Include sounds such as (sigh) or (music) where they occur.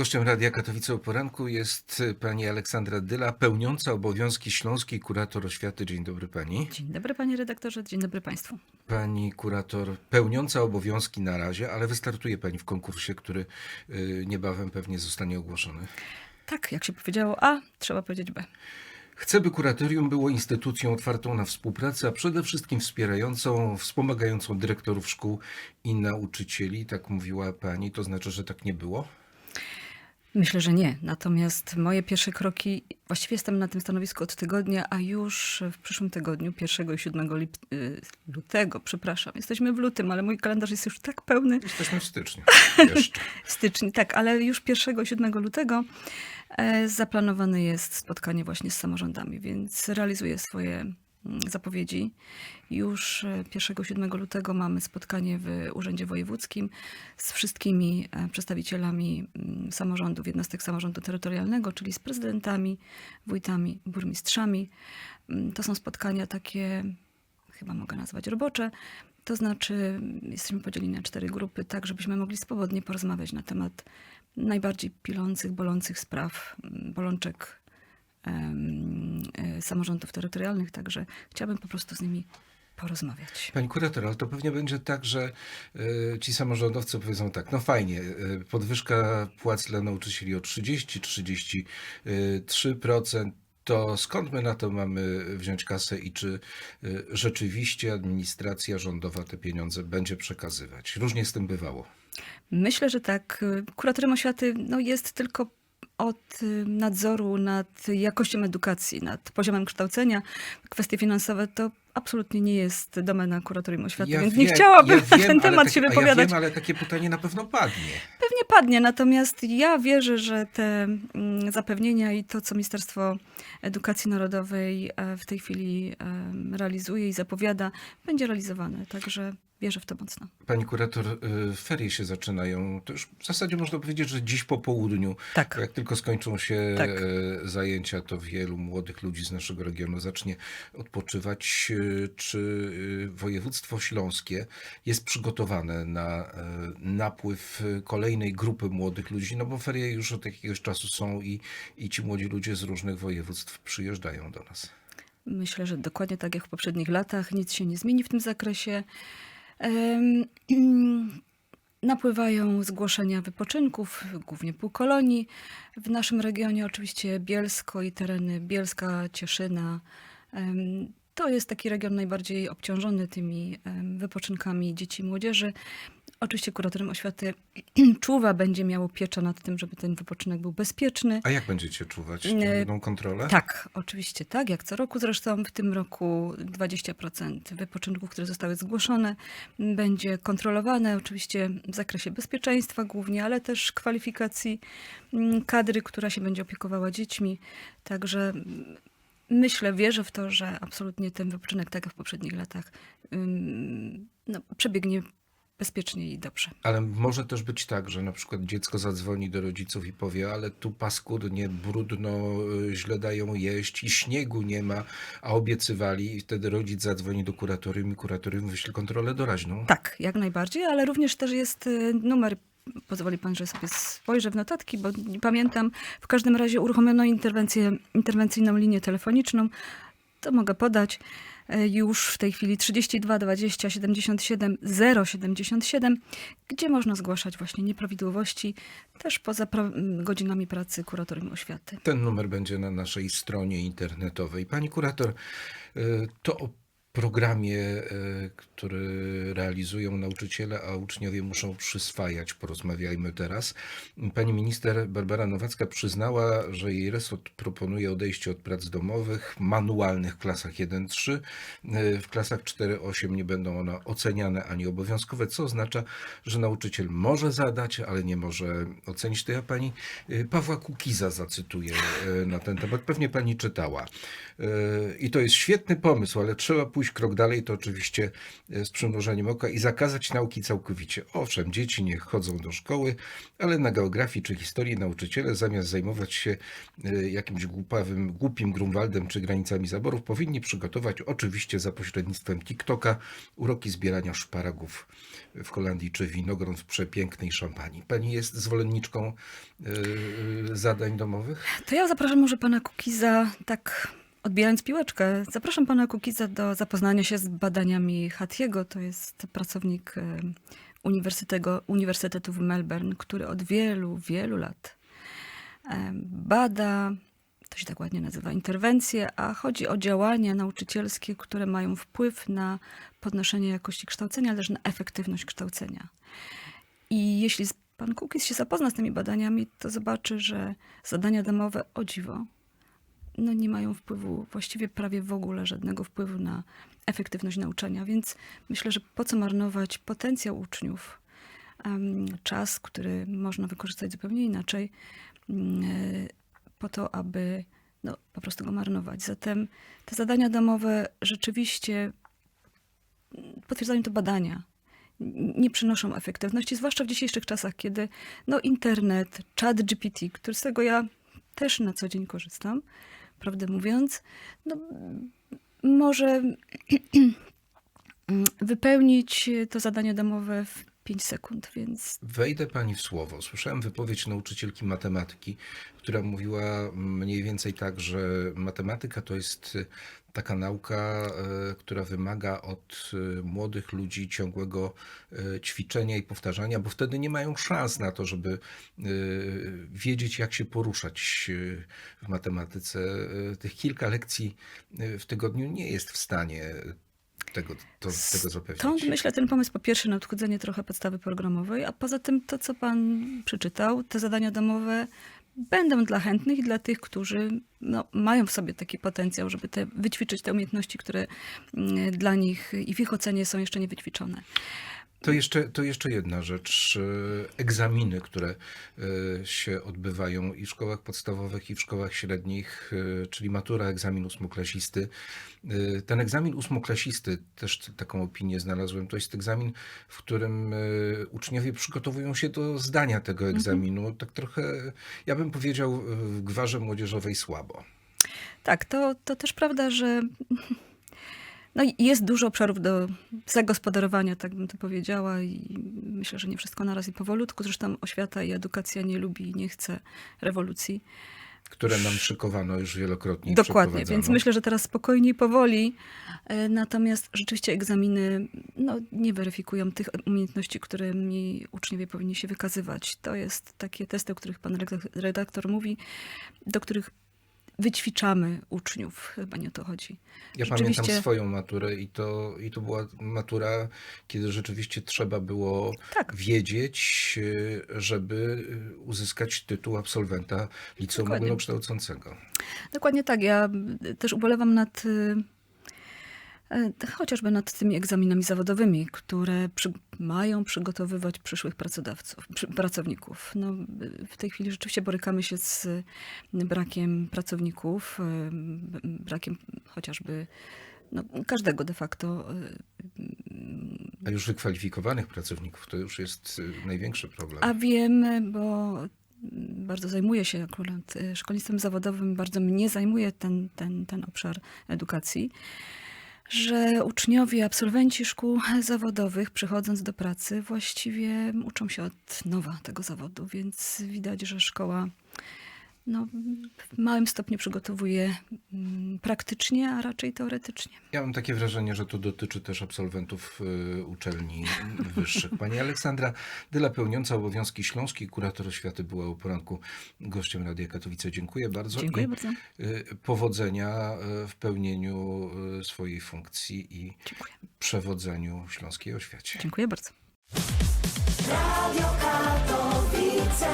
Gościem Radia Katowice o poranku jest pani Aleksandra Dyla, pełniąca obowiązki śląskiej kurator oświaty. Dzień dobry pani. Dzień dobry panie redaktorze, dzień dobry państwu. Pani kurator pełniąca obowiązki na razie, ale wystartuje pani w konkursie, który y, niebawem pewnie zostanie ogłoszony. Tak, jak się powiedziało A, trzeba powiedzieć B. Chcę, by kuratorium było instytucją otwartą na współpracę, a przede wszystkim wspierającą, wspomagającą dyrektorów szkół i nauczycieli. Tak mówiła pani, to znaczy, że tak nie było? Myślę, że nie. Natomiast moje pierwsze kroki, właściwie jestem na tym stanowisku od tygodnia, a już w przyszłym tygodniu, 1 i 7 lip, y, lutego, przepraszam, jesteśmy w lutym, ale mój kalendarz jest już tak pełny. Jesteśmy w styczniu (laughs) jeszcze. Styczeń, tak, ale już 1 i 7 lutego e, zaplanowane jest spotkanie właśnie z samorządami, więc realizuję swoje zapowiedzi. Już e, 1 i 7 lutego mamy spotkanie w Urzędzie Wojewódzkim z wszystkimi e, przedstawicielami mm, samorządów, jednostek samorządu terytorialnego, czyli z prezydentami, wójtami, burmistrzami. Mm, To są spotkania takie, chyba mogę nazwać robocze, to znaczy mm, jesteśmy podzieleni na cztery grupy, tak żebyśmy mogli swobodnie porozmawiać na temat najbardziej pilących, bolących spraw, bolączek e, samorządów terytorialnych, także chciałabym po prostu z nimi porozmawiać. Pani kurator, ale to pewnie będzie tak, że y, ci samorządowcy powiedzą tak, no fajnie, y, podwyżka płac dla nauczycieli o 30-33%, to skąd my na to mamy wziąć kasę i czy y, rzeczywiście administracja rządowa te pieniądze będzie przekazywać? Różnie z tym bywało. Myślę, że tak. Kuratorium oświaty no, jest tylko od nadzoru nad jakością edukacji, nad poziomem kształcenia. Kwestie finansowe to absolutnie nie jest domena kuratorium oświaty, więc nie chciałabym ja wiem, na (laughs) ten temat tak- się a Ja wypowiadać. wiem, ale takie pytanie na pewno padnie. Pewnie padnie, natomiast ja wierzę, że te zapewnienia i to, co Ministerstwo Edukacji Narodowej e, w tej chwili realizuje i zapowiada, będzie realizowane. Także wierzę w to mocno. Pani kurator, y, ferie się zaczynają. To już w zasadzie można powiedzieć, że dziś po południu. Tak. Jak tylko skończą się Tak. e, zajęcia, to wielu młodych ludzi z naszego regionu zacznie odpoczywać. E, Czy województwo śląskie jest przygotowane na napływ kolejnej grupy młodych ludzi? No bo ferie już od jakiegoś czasu są i, i ci młodzi ludzie z różnych województw przyjeżdżają do nas. Myślę, że dokładnie tak jak w poprzednich latach, nic się nie zmieni w tym zakresie. (clears throat) Napływają zgłoszenia wypoczynków, głównie półkolonii. W naszym regionie oczywiście Bielsko i tereny Bielska, Cieszyna. To jest taki region najbardziej obciążony tymi wypoczynkami dzieci i młodzieży. Oczywiście kuratorium oświaty (clears throat) czuwa, będzie miało pieczę nad tym, żeby ten wypoczynek był bezpieczny. A jak będziecie czuwać? To Nie, będą kontrole? Tak, oczywiście tak, jak co roku zresztą. W tym roku 20% wypoczynków, które zostały zgłoszone, będzie kontrolowane oczywiście w zakresie bezpieczeństwa głównie, ale też kwalifikacji mm, kadry, która się będzie opiekowała dziećmi. Także mm, myślę, wierzę w to, że absolutnie ten wypoczynek, tak jak w poprzednich latach, no, przebiegnie bezpiecznie i dobrze. Ale może też być tak, że na przykład dziecko zadzwoni do rodziców i powie, ale tu paskudnie, brudno, y, źle dają jeść i śniegu nie ma, a obiecywali i wtedy rodzic zadzwoni do kuratorium i kuratorium wyśle kontrolę doraźną. Tak, jak najbardziej, ale również też jest y, numer. Pozwoli pan, że sobie spojrzę w notatki, bo nie pamiętam. W każdym razie uruchomiono interwencję, interwencyjną linię telefoniczną. To mogę podać. Y, Już w tej chwili 32 20 77 077, gdzie można zgłaszać właśnie nieprawidłowości też poza godzinami pracy kuratorium oświaty. Ten numer będzie na naszej stronie internetowej. Pani kurator, y, to programie, y, który realizują nauczyciele, a uczniowie muszą przyswajać. Porozmawiajmy teraz. Pani minister Barbara Nowacka przyznała, że jej resort proponuje odejście od prac domowych, manualnych w klasach 1-3. Y, W klasach 4-8 nie będą one oceniane ani obowiązkowe, co oznacza, że nauczyciel może zadać, ale nie może ocenić. To ja pani y, Pawła Kukiza zacytuję na ten temat. Pewnie pani czytała. I to jest świetny pomysł, ale trzeba pójść pójść krok dalej, to oczywiście e, z przymrużeniem oka i zakazać nauki całkowicie. Owszem, dzieci niech chodzą do szkoły, ale na geografii czy historii nauczyciele zamiast zajmować się e, jakimś głupawym, głupim Grunwaldem czy granicami zaborów, powinni przygotować oczywiście za pośrednictwem TikToka uroki zbierania szparagów w Holandii czy winogron w przepięknej szampanii. Pani jest zwolenniczką e, zadań domowych? To ja zapraszam może pana Kukiza, tak odbierając piłeczkę, zapraszam pana Kukiza do zapoznania się z badaniami Hatiego. To jest pracownik e, Uniwersytetu, Uniwersytetu w Melbourne, który od wielu, wielu lat e, bada, to się tak ładnie nazywa, interwencje, a chodzi o działania nauczycielskie, które mają wpływ na podnoszenie jakości kształcenia, ale też na efektywność kształcenia. I jeśli pan Kukiz się zapozna z tymi badaniami, to zobaczy, że zadania domowe, o dziwo, no nie mają wpływu, właściwie prawie w ogóle żadnego wpływu na efektywność nauczania, więc myślę, że po co marnować potencjał uczniów, czas, który można wykorzystać zupełnie inaczej, mm, e, po to, aby no, po prostu go marnować. Zatem te zadania domowe rzeczywiście mm, potwierdzają to badania. Nie przynoszą efektywności, zwłaszcza w dzisiejszych czasach, kiedy no, internet, chat GPT, który z tego ja też na co dzień korzystam, prawdę mówiąc, no, może (clears throat) wypełnić to zadanie domowe w 5 sekund, więc Wejdę pani w słowo. Słyszałem wypowiedź nauczycielki matematyki, która mówiła mniej więcej tak, że matematyka to jest y, taka nauka, y, która wymaga od y, młodych ludzi ciągłego ćwiczenia i powtarzania, bo wtedy nie mają szans na to, żeby wiedzieć, jak się poruszać w matematyce. Tych kilka lekcji w tygodniu nie jest w stanie tego, to, tego zapewnić. Stąd myślę ten pomysł po pierwsze na odchudzenie trochę podstawy programowej, a poza tym to, co pan przeczytał, te zadania domowe będą dla chętnych i dla tych, którzy no, mają w sobie taki potencjał, żeby te, wyćwiczyć te umiejętności, które mm, dla nich i w ich ocenie są jeszcze niewyćwiczone. To jeszcze, to jeszcze jedna rzecz. Egzaminy, które e, się odbywają i w szkołach podstawowych, i w szkołach średnich, e, czyli matura, egzamin ósmoklasisty. E, Ten egzamin ósmoklasisty, też taką opinię znalazłem, to jest egzamin, w którym uczniowie przygotowują się do zdania tego egzaminu. Tak trochę, ja bym powiedział, w gwarze młodzieżowej słabo. Tak, to, to też prawda, że no, i jest dużo obszarów do zagospodarowania, tak bym to powiedziała, i myślę, że nie wszystko naraz i powolutku. Zresztą oświata i edukacja nie lubi i nie chce rewolucji. Które nam szykowano już wielokrotnie. Dokładnie, więc myślę, że teraz spokojniej, powoli. E, Natomiast rzeczywiście egzaminy no, nie weryfikują tych umiejętności, którymi uczniowie powinni się wykazywać. To jest takie testy, o których pan redak- redaktor mówi, do których wyćwiczamy uczniów. Chyba nie o to chodzi. Ja Rzeczywiście- pamiętam swoją maturę i to, i to była matura, kiedy rzeczywiście trzeba było Tak. wiedzieć, żeby uzyskać tytuł absolwenta liceum Dokładnie. ogólnokształcącego. Dokładnie tak. Ja też ubolewam nad y, chociażby nad tymi egzaminami zawodowymi, które przy, mają przygotowywać przyszłych pracodawców, przy, pracowników. No, w tej chwili rzeczywiście borykamy się z brakiem pracowników, b- brakiem chociażby no, każdego de facto. y, A już wykwalifikowanych pracowników to już jest największy problem. A wiem, bo bardzo zajmuję się akurat szkolnictwem zawodowym, bardzo mnie zajmuje ten, ten, ten obszar edukacji, że uczniowie, absolwenci szkół zawodowych, przychodząc do pracy, właściwie uczą się od nowa tego zawodu, więc widać, że szkoła no, w małym stopniu przygotowuje mm, praktycznie, a raczej teoretycznie. Ja mam takie wrażenie, że to dotyczy też absolwentów y, uczelni (laughs) wyższych. Pani Aleksandra Dyla, pełniąca obowiązki śląskiej kurator oświaty, była o poranku gościem Radia Katowice. Dziękuję bardzo. Dziękuję bardzo. y, Powodzenia y, w pełnieniu swojej funkcji i Dziękuję. przewodzeniu śląskiej oświacie. Dziękuję bardzo. Radio Katowice